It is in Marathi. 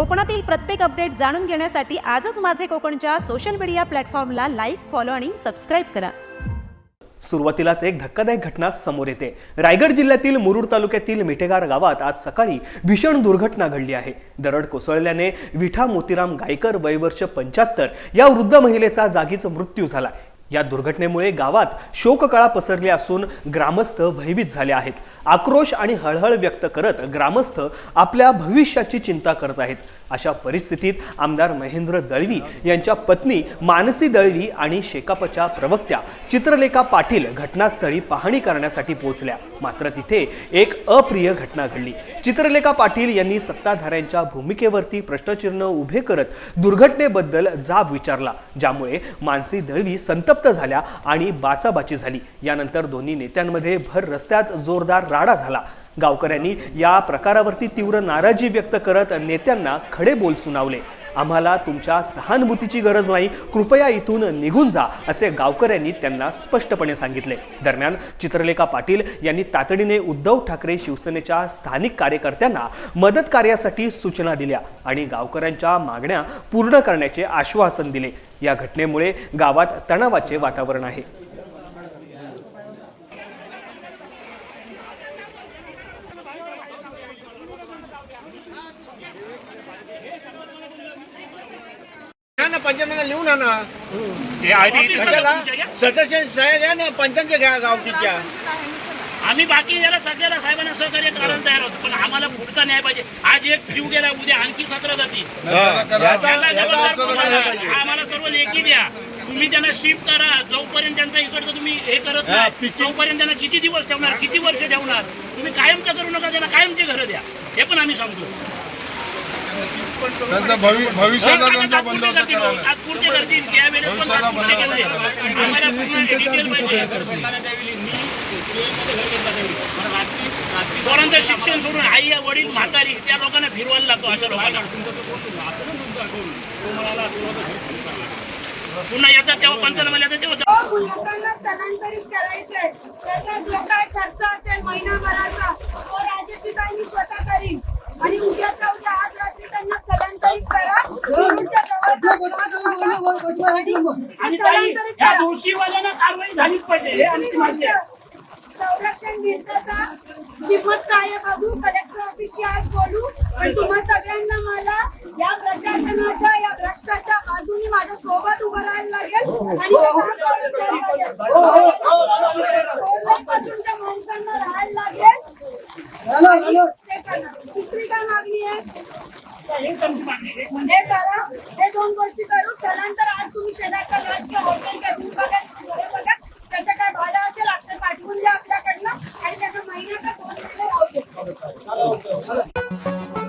कोकणातील प्रत्येक अपडेट जाणून घेण्यासाठी आजच माझे कोकणच्या सोशल मीडिया प्लॅटफॉर्मला लाईक फॉलो आणि सबस्क्राईब करा. सुरुवातीलाच एक धक्कादायक घटना समोर येते. रायगड जिल्ह्यातील मुरुड तालुक्यातील मिठेगार गावात आज सकाळी भीषण दुर्घटना घडली आहे. दरड कोसळल्याने विठा मोतीराम गायकर वयवर्ष पंच्याहत्तर या वृद्ध महिलेचा जागीच मृत्यू झाला. या दुर्घटनेमुळे गावात शोककळा पसरली असून ग्रामस्थ भयभीत झाले आहेत. आक्रोश आणि हळहळ व्यक्त करत ग्रामस्थ आपल्या भविष्याची चिंता करत आहेत. अशा परिस्थितीत आमदार महेंद्र दळवी यांच्या पत्नी मानसी दळवी आणि शेकापच्या प्रवक्त्या चित्रलेखा पाटील घटनास्थळी पाहणी करण्यासाठी पोहोचल्या. मात्र तिथे एक अप्रिय घटना घडली. चित्रलेखा पाटील यांनी सत्ताधाऱ्यांच्या भूमिकेवरती प्रश्नचिन्ह उभे करत दुर्घटनेबद्दल जाब विचारला ज्यामुळे मानसी दळवी संतप्त झाल्या आणि बाचाबाची झाली. यानंतर दोन्ही नेत्यांमध्ये भर रस्त्यात जोरदार राडा झाला. गावकऱ्यांनी या प्रकारावरती तीव्र नाराजी व्यक्त करत नेत्यांना खडे बोल सुनावले. आम्हाला तुमच्या सहानुभूतीची गरज नाही. कृपया इथून निघून जा असे गावकऱ्यांनी त्यांना स्पष्टपणे सांगितले. दरम्यान चित्रलेखा पाटील यांनी तातडीने उद्धव ठाकरे शिवसेनेच्या स्थानिक कार्यकर्त्यांना मदत कार्यासाठी सूचना दिल्या आणि गावकऱ्यांच्या मागण्या पूर्ण करण्याचे आश्वासन दिले. या घटनेमुळे गावात तणावाचे वातावरण आहे. ना लिहून आणा. हे आधी कशाला? सदस्य साहेब या ना पंचांच्या घ्या गावकीच्या. आम्ही बाकी याला सगळ्याला साहेबांना सहकार्य करायला तयार होतो पण आम्हाला पुढचा न्याय पाहिजे. आज एक जीव गेला उद्या आणखी सतरा जाती. त्याला जबाबदार कोणाला? आम्हाला सर्व लेखी द्या. तुम्ही त्यांना शिफ्ट करा. जोपर्यंत त्यांचा इकडचं तुम्ही हे करत हा, नाही तोपर्यंत त्यांना किती दिवस ठेवणार किती वर्ष ठेवणार? तुम्ही कायमचं करू नका त्यांना कायमचे घरं द्या. हे पण आम्ही सांगतो. त्यांचा भवि- भविष्याचा आता त्यांचा तात्पुरते बंदोबस्त करतील, करायला शिक्षण सोडून आई वडील म्हातारी त्या लोकांना फिरवायला लागतो अशा लोकांना. पुन्हा याचा तेव्हा पंचनामा याचा तेव्हा हो, स्थलांतरित करायचंय. त्याचा जो काय खर्च असेल महिनाभराचा तो राजशिकाई स्वतः करीन आणि उद्याच्या उद्या आज रात्री त्यांना स्थलांतरित करा मुरुडच्या जवळचा plot बघा. आणि ताई या दोषीवाल्यांना कारवाई झालीच पाहिजे हे आहे. गोष्ट, संरक्षण मिळताचा किंमत काय बघू. कलेक्टर ऑफिसशी आज बोलू. पण तुम्हा सगळ्यांना मला या प्रशासनाच्या या भ्रष्टाच्या बाजूने माझ्या सोबत उभं राहायला लागेल. आणि द्यायला लागेल. कोल्हापूरच्या माणसांना राहायला लागेल. आणि. तिसरी काय मागणी आहे? हे करा. हे दोन गोष्टी करू. स्थलांतर आज तुम्ही शेजारचा लॉज किंवा हॉटेल रूम बघा घरं बघा त्याचं काय भाडं असेल अक्षर पाठवून द्या आपल्याकडनं आणि त्याचा महिना का दोन महिने राहू दे.